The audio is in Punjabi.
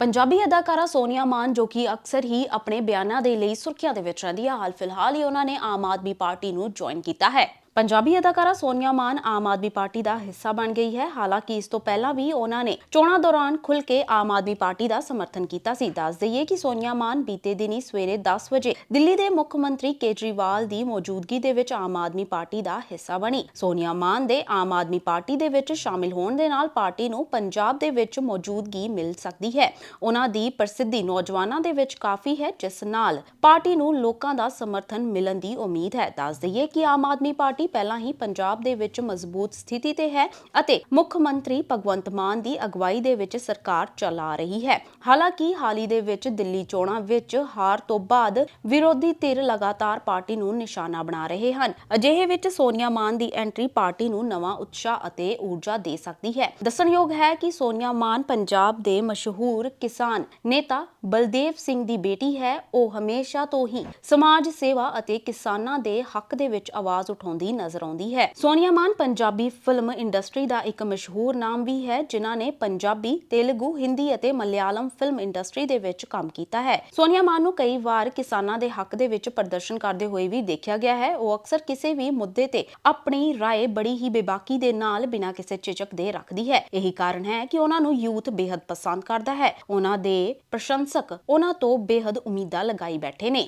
ਪੰਜਾਬੀ ਅਦਾਕਾਰਾ ਸੋਨੀਆ ਮਾਨ, ਜੋ ਕਿ ਅਕਸਰ ਹੀ ਆਪਣੇ ਬਿਆਨਾਂ ਦੇ ਲਈ ਸੁਰਖੀਆਂ ਦੇ ਵਿੱਚ ਰਹਿੰਦੀ ਹੈ ਹਾਲ ਫਿਲਹਾਲ ਹੀ ਉਹਨਾਂ ਨੇ ਆਮ ਆਦਮੀ ਪਾਰਟੀ ਨੂੰ ਜੁਆਇਨ ਕੀਤਾ ਹੈ। ਪੰਜਾਬੀ ਅਦਾਕਾਰਾ ਸੋਨੀਆ ਮਾਨ ਆਮ ਆਦਮੀ ਪਾਰਟੀ ਦਾ ਹਿੱਸਾ ਬਣ ਗਈ ਹੈ। ਹਾਲਾਂਕਿ ਇਸ ਤੋਂ ਪਹਿਲਾਂ ਵੀ ਉਹਨਾਂ ਨੇ ਚੋਣਾਂ ਦੌਰਾਨ ਖੁੱਲ ਕੇ ਆਮ ਆਦਮੀ ਪਾਰਟੀ ਦਾ ਸਮਰਥਨ ਕੀਤਾ ਸੀ। ਦੱਸ ਦਈਏ ਕਿ ਸੋਨੀਆ ਮਾਨ ਬੀਤੇ ਦਿਨੀ ਸਵੇਰੇ 10 ਵਜੇ ਦਿੱਲੀ ਦੇ ਮੁੱਖ ਮੰਤਰੀ ਕੇਜਰੀਵਾਲ ਦੀ ਮੌਜੂਦਗੀ ਦੇ ਵਿੱਚ ਆਮ ਆਦਮੀ ਪਾਰਟੀ ਦਾ ਹਿੱਸਾ ਬਣੀ। ਸੋਨੀਆ ਮਾਨ ਦੇ ਆਮ ਆਦਮੀ ਪਾਰਟੀ ਦੇ ਵਿੱਚ ਸ਼ਾਮਿਲ ਹੋਣ ਦੇ ਨਾਲ ਪਾਰਟੀ ਨੂੰ ਪੰਜਾਬ ਦੇ ਵਿੱਚ ਮੌਜੂਦਗੀ ਮਿਲ ਸਕਦੀ ਹੈ। ਉਹਨਾਂ ਦੀ ਪ੍ਰਸਿੱਧੀ ਨੌਜਵਾਨਾਂ ਦੇ ਵਿੱਚ ਕਾਫੀ ਹੈ, ਜਿਸ ਨਾਲ ਪਾਰਟੀ ਨੂੰ ਲੋਕਾਂ ਦਾ ਸਮਰਥਨ ਮਿਲਣ ਦੀ ਉਮੀਦ ਹੈ। ਦੱਸ ਦਈਏ ਕਿ ਆਮ ਆਦਮੀ ਪਾਰਟੀ ਪਹਿਲਾਂ ਹੀ ਪੰਜਾਬ ਦੇ ਵਿੱਚ ਮਜ਼ਬੂਤ ਸਥਿਤੀ ਤੇ ਹੈ ਅਤੇ ਮੁੱਖ ਮੰਤਰੀ ਭਗਵੰਤ ਮਾਨ ਦੀ ਅਗਵਾਈ ਦੇ ਵਿੱਚ ਸਰਕਾਰ ਚਲਾ ਰਹੀ ਹੈ। ਹਾਲਾਂਕਿ ਹਾਲੀ ਦੇ ਵਿੱਚ ਦਿੱਲੀ ਚੋਣਾਂ ਵਿੱਚ ਹਾਰ ਤੋਂ ਬਾਅਦ ਵਿਰੋਧੀ ਧਿਰ ਲਗਾਤਾਰ ਪਾਰਟੀ ਨੂੰ ਨਿਸ਼ਾਨਾ ਬਣਾ ਰਹੇ ਹਨ। ਅਜਿਹੇ ਵਿੱਚ ਸੋਨੀਆ ਮਾਨ ਦੀ ਐਂਟਰੀ ਪਾਰਟੀ ਨੂੰ ਨਵਾਂ ਉਤਸ਼ਾਹ ਅਤੇ ਊਰਜਾ ਦੇ ਸਕਦੀ ਹੈ। ਦੱਸਣਯੋਗ ਹੈ ਕਿ ਸੋਨੀਆ ਮਾਨ ਪੰਜਾਬ ਦੇ ਮਸ਼ਹੂਰ ਕਿਸਾਨ ਨੇਤਾ ਬਲਦੇਵ ਸਿੰਘ ਦੀ ਬੇਟੀ ਹੈ। ਉਹ ਹਮੇਸ਼ਾ ਤੋਂ ਹੀ ਸਮਾਜ ਸੇਵਾ ਅਤੇ ਕਿਸਾਨਾਂ ਦੇ ਹੱਕ ਦੇ ਵਿੱਚ ਆਵਾਜ਼ ਉਠਾਉਂਦੀ ਨਜ਼ਰ ਆਉਂਦੀ ਹੈ। ਸੋਨੀਆ ਮਾਨ ਪੰਜਾਬੀ ਫਿਲਮ ਇੰਡਸਟਰੀ ਦਾ ਇੱਕ ਮਸ਼ਹੂਰ ਨਾਮ ਵੀ ਹੈ, ਜਿਨ੍ਹਾਂ ਨੇ ਪੰਜਾਬੀ, ਤੇਲਗੂ, ਹਿੰਦੀ ਅਤੇ ਮਲਿਆਲਮ ਫਿਲਮ ਇੰਡਸਟਰੀ ਦੇ ਵਿੱਚ ਕੰਮ ਕੀਤਾ ਹੈ। ਸੋਨੀਆ ਮਾਨ ਨੂੰ ਕਈ ਵਾਰ ਕਿਸਾਨਾਂ ਦੇ ਹੱਕ ਦੇ ਵਿੱਚ ਪ੍ਰਦਰਸ਼ਨ ਕਰਦੇ ਹੋਏ ਵੀ ਦੇਖਿਆ ਗਿਆ ਹੈ। ਉਹ ਅਕਸਰ ਕਿਸੇ ਵੀ ਮੁੱਦੇ ਤੇ ਆਪਣੀ رائے ਬੜੀ ਹੀ ਬੇਬਾਕੀ ਦੇ ਨਾਲ ਬਿਨਾਂ ਕਿਸੇ ਝਿਜਕ ਦੇ ਰੱਖਦੀ ਹੈ। ਇਹੀ ਕਾਰਨ ਹੈ ਕਿ ਉਹਨਾਂ ਨੂੰ ਯੂਥ ਬੇਹੱਦ ਪਸੰਦ ਕਰਦਾ ਹੈ। ਉਹਨਾਂ ਦੇ ਪ੍ਰਸ਼ੰਸਕ ਉਹਨਾਂ ਤੋਂ ਬੇਹੱਦ ਉਮੀਦਾਂ ਲਗਾਈ ਬੈਠੇ ਨੇ।